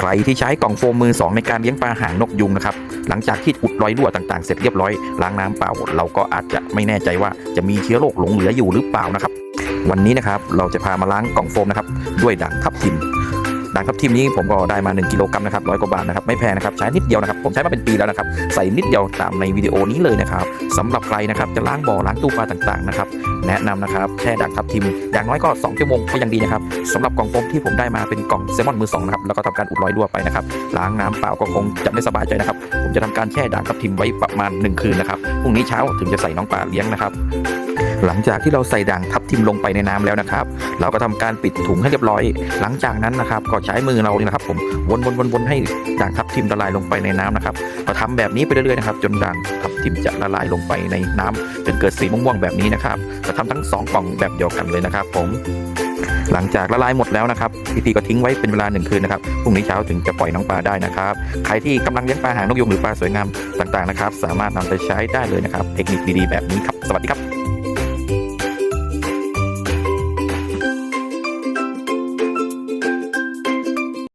ใครที่ใช้กล่องโฟมมือสองในการเลี้ยงปลาหางนกยุงนะครับหลังจากที่อุดรอยรั่วต่างๆ เสร็จเรียบร้อยล้างน้ำเปล่า เราก็อาจจะไม่แน่ใจว่าจะมีเชื้อโรคหลงเหลืออยู่หรือเปล่านะครับ วันนี้นะครับเราจะพามาล้างกล่องโฟมนะครับด้วยด่างทับทิม ด่างทับทิมนี้ผมก็ได้มา 1 กิโลกรัมนะครับร้อยกว่าบาทนะครับไม่แพงนะครับใช้นิดเดียวนะครับผมใช้มาเป็นปีแล้วนะครับใส่นิดเดียวตามในวิดีโอนี้เลยนะครับสำหรับใครนะครับจะล้างบ่อล้างตู้ปลาต่างๆนะครับแนะนำนะครับแช่ด่างทับทิมอย่างน้อยก็2ชั่วโมงก็ยังดีนะครับสำหรับกล่องโฟมที่ผมได้มาเป็นกล่องเซลมอนมือสองนะครับแล้วก็ทำการอุดรอยรั่วไปนะครับล้างน้ำเปล่าก็คงจะไม่สบายใจนะครับผมจะทำการแช่ด่างทับทิมไว้ประมาณ 1 คืนนะครับพรุ่งนี้เช้าถึงจะใส่น้องปลาเลี้ยงนะครับ หลังจากที่เราใส่ด่างทับทิมลงไปในน้ำแล้วนะครับ เราก็ทำการปิดถุงให้เรียบร้อย หลังจากนั้นนะครับ ก็ใช้มือเราเนี่ยนะครับ ผมวนวนวนวนให้ด่างทับทิมละลายลงไปในน้ำนะครับก็ทำแบบนี้ไปเรื่อยๆนะครับ จนด่างทับทิมจะละลายลงไปในน้ำจนเกิดสีม่วงๆแบบนี้นะครับจะทำทั้งสองกล่องแบบเดียวกันเลยนะครับ ผมหลังจากละลายหมดแล้วนะครับพี่ีก็ทิ้งไว้เป็นเวลาหนึ่งคืนนะครับพรุ่งนี้เช้าถึงจะปล่อยน้องปลาได้นะครับ ใครที่กำลังเลี้ยงปลาหางนกยุงหรือปลาสวยงามต่างๆนะครับ สามารถนำไปใช้ได้เลยนะครับ เทคนิคดีๆแบบนี้ครับ สวัสดีครับ